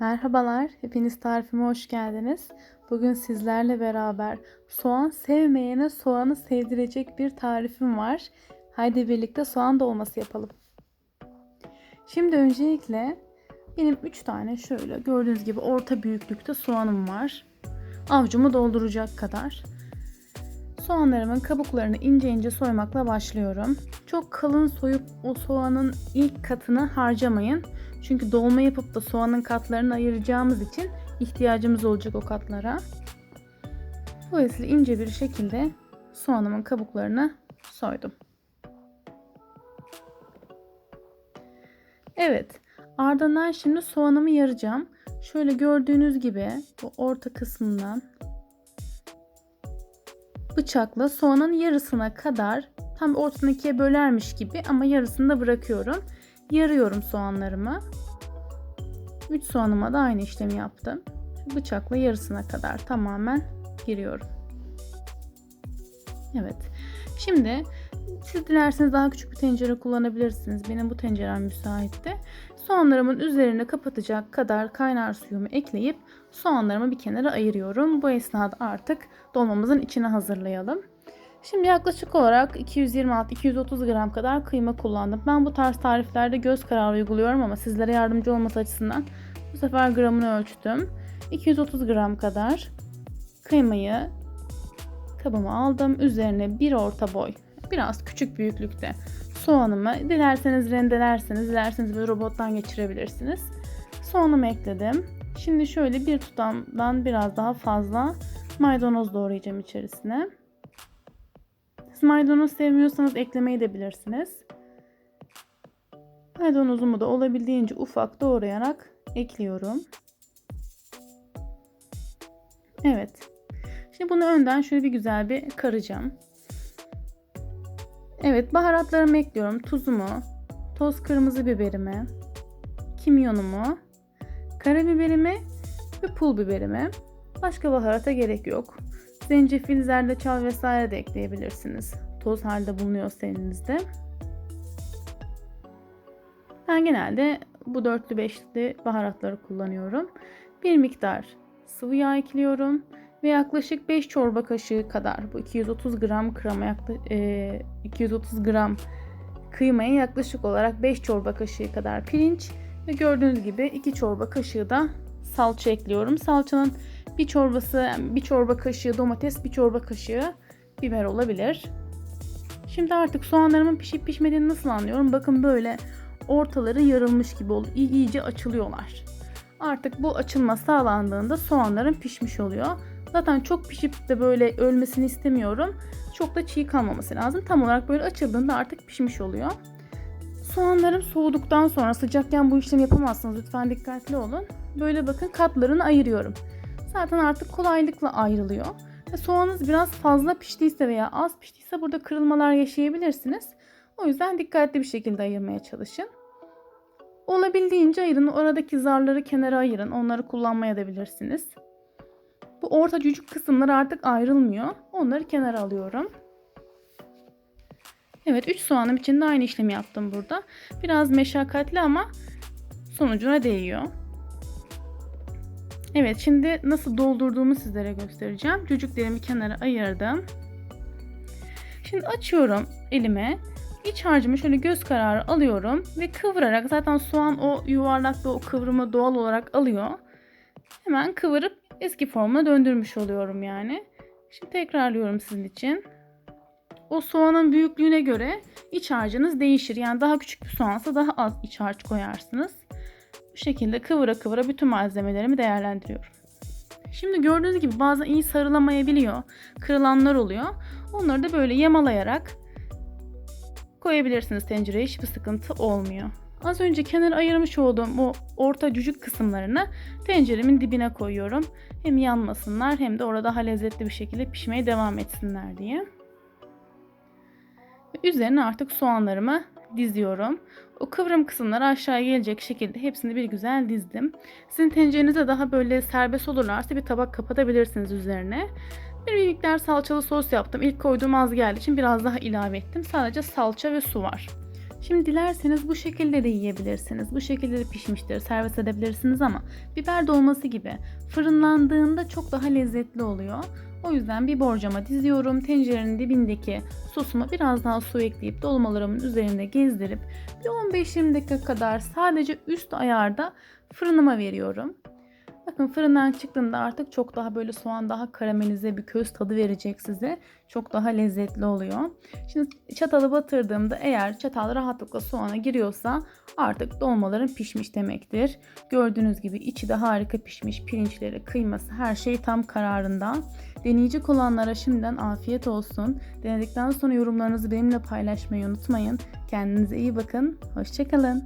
Merhabalar, hepiniz tarifime hoş geldiniz. Bugün sizlerle beraber soğan sevmeyene soğanı sevdirecek bir tarifim var. Haydi birlikte soğan dolması yapalım. Şimdi öncelikle benim 3 tane şöyle gördüğünüz gibi orta büyüklükte soğanım var. Avcumu dolduracak kadar. Soğanlarımın kabuklarını ince ince soymakla başlıyorum. Çok kalın soyup o soğanın ilk katını harcamayın. Çünkü dolma yapıp da soğanın katlarını ayıracağımız için ihtiyacımız olacak o katlara. Dolayısıyla ince bir şekilde soğanımın kabuklarını soydum. Evet, ardından şimdi soğanımı yaracağım. Şöyle gördüğünüz gibi bu orta kısmından bıçakla soğanın yarısına kadar tam ortadan ikiye bölermiş gibi ama yarısını da bırakıyorum. Yarıyorum soğanlarımı. 3 soğanıma da aynı işlemi yaptım. Bıçakla yarısına kadar tamamen giriyorum. Evet. Şimdi siz dilerseniz daha küçük bir tencere kullanabilirsiniz. Benim bu tencerem müsaitti. Soğanlarımın üzerine kapatacak kadar kaynar suyumu ekleyip soğanlarımı bir kenara ayırıyorum. Bu esnada artık dolmamızın içine hazırlayalım. Şimdi yaklaşık olarak 226-230 gram kadar kıyma kullandım. Ben bu tarz tariflerde göz kararı uyguluyorum ama sizlere yardımcı olması açısından bu sefer gramını ölçtüm. 230 gram kadar kıymayı kabıma aldım. Üzerine bir orta boy, biraz küçük büyüklükte soğanımı dilerseniz rendelerseniz, dilerseniz bir robottan geçirebilirsiniz. Soğanımı ekledim. Şimdi şöyle bir tutamdan biraz daha fazla maydanoz doğrayacağım içerisine. Siz maydanoz sevmiyorsanız eklemeyi de bilirsiniz. Maydanozumu da olabildiğince ufak doğrayarak ekliyorum. Evet. Şimdi bunu önden şöyle bir güzel bir karacağım. Evet baharatlarımı ekliyorum. Tuzumu, toz kırmızı biberimi, kimyonumu, karabiberimi ve pul biberimi. Başka baharata gerek yok. Zencefil, zerdeçal vesaire de ekleyebilirsiniz. Toz halde bulunuyorsa elinizde. Ben genelde bu dörtlü beşli baharatları kullanıyorum. Bir miktar sıvı yağ ekliyorum ve yaklaşık 5 çorba kaşığı kadar bu 230 gram krema e, 230 gram kıymaya yaklaşık olarak 5 çorba kaşığı kadar pirinç ve gördüğünüz gibi 2 çorba kaşığı da salça ekliyorum. Salçanın bir çorbası, bir çorba kaşığı domates, bir çorba kaşığı biber olabilir. Şimdi artık soğanlarımın pişip pişmediğini nasıl anlıyorum? Bakın böyle ortaları yarılmış gibi oluyor. İyice açılıyorlar. Artık bu açılma sağlandığında soğanların pişmiş oluyor. Zaten çok pişip de böyle ölmesini istemiyorum. Çok da çiğ kalmaması lazım. Tam olarak böyle açıldığında artık pişmiş oluyor. Soğanlarım soğuduktan sonra sıcakken bu işlemi yapamazsınız. Lütfen dikkatli olun. Böyle bakın katlarını ayırıyorum. Zaten artık kolaylıkla ayrılıyor. Ve soğanınız biraz fazla piştiyse veya az piştiyse burada kırılmalar yaşayabilirsiniz. O yüzden dikkatli bir şekilde ayırmaya çalışın. Olabildiğince ayırın. Oradaki zarları kenara ayırın. Onları kullanmaya da bilirsiniz. Bu orta cücük kısımlar artık ayrılmıyor. Onları kenara alıyorum. Evet 3 soğanım için de aynı işlemi yaptım burada. Biraz meşakkatli ama sonucuna değiyor. Evet şimdi nasıl doldurduğumu sizlere göstereceğim. Cücüklerimi kenara ayırdım. Şimdi açıyorum elime. İç harcımı şöyle göz kararı alıyorum ve kıvırarak zaten soğan o yuvarlak ve o kıvrımı doğal olarak alıyor. Hemen kıvırıp eski formuna döndürmüş oluyorum yani. Şimdi tekrarlıyorum sizin için. O soğanın büyüklüğüne göre iç harcınız değişir. Yani daha küçük bir soğansa daha az iç harç koyarsınız. Bu şekilde kıvıra kıvıra bütün malzemelerimi değerlendiriyorum. Şimdi gördüğünüz gibi bazen iyi sarılamayabiliyor. Kırılanlar oluyor. Onları da böyle yamalayarak koyabilirsiniz tencereye. Hiçbir sıkıntı olmuyor. Az önce kenara ayırmış olduğum o orta cücük kısımlarını tenceremin dibine koyuyorum. Hem yanmasınlar hem de orada daha lezzetli bir şekilde pişmeye devam etsinler diye. Üzerine artık soğanlarımı diziyorum. O kıvrım kısımları aşağıya gelecek şekilde hepsini bir güzel dizdim. Sizin tencerenize daha böyle serbest olurlarsa bir tabak kapatabilirsiniz üzerine. Bir miktar salçalı sos yaptım. İlk koyduğum az geldiği için biraz daha ilave ettim. Sadece salça ve su var. Şimdi dilerseniz bu şekilde de yiyebilirsiniz. Bu şekilde de pişmiştir. Servis edebilirsiniz ama biber dolması gibi fırınlandığında çok daha lezzetli oluyor. O yüzden bir borcama diziyorum. Tencerenin dibindeki sosuma biraz daha su ekleyip dolmalarımın üzerinde gezdirip bir 15-20 dakika kadar sadece üst ayarda fırınıma veriyorum. Bakın fırından çıktığında artık çok daha böyle soğan daha karamelize bir köz tadı verecek size. Çok daha lezzetli oluyor. Şimdi çatalı batırdığımda eğer çatal rahatlıkla soğana giriyorsa artık dolmaların pişmiş demektir. Gördüğünüz gibi içi de harika pişmiş. Pirinçleri, kıyması her şey tam kararında. Deneyecek olanlara şimdiden afiyet olsun. Denedikten sonra yorumlarınızı benimle paylaşmayı unutmayın. Kendinize iyi bakın. Hoşçakalın.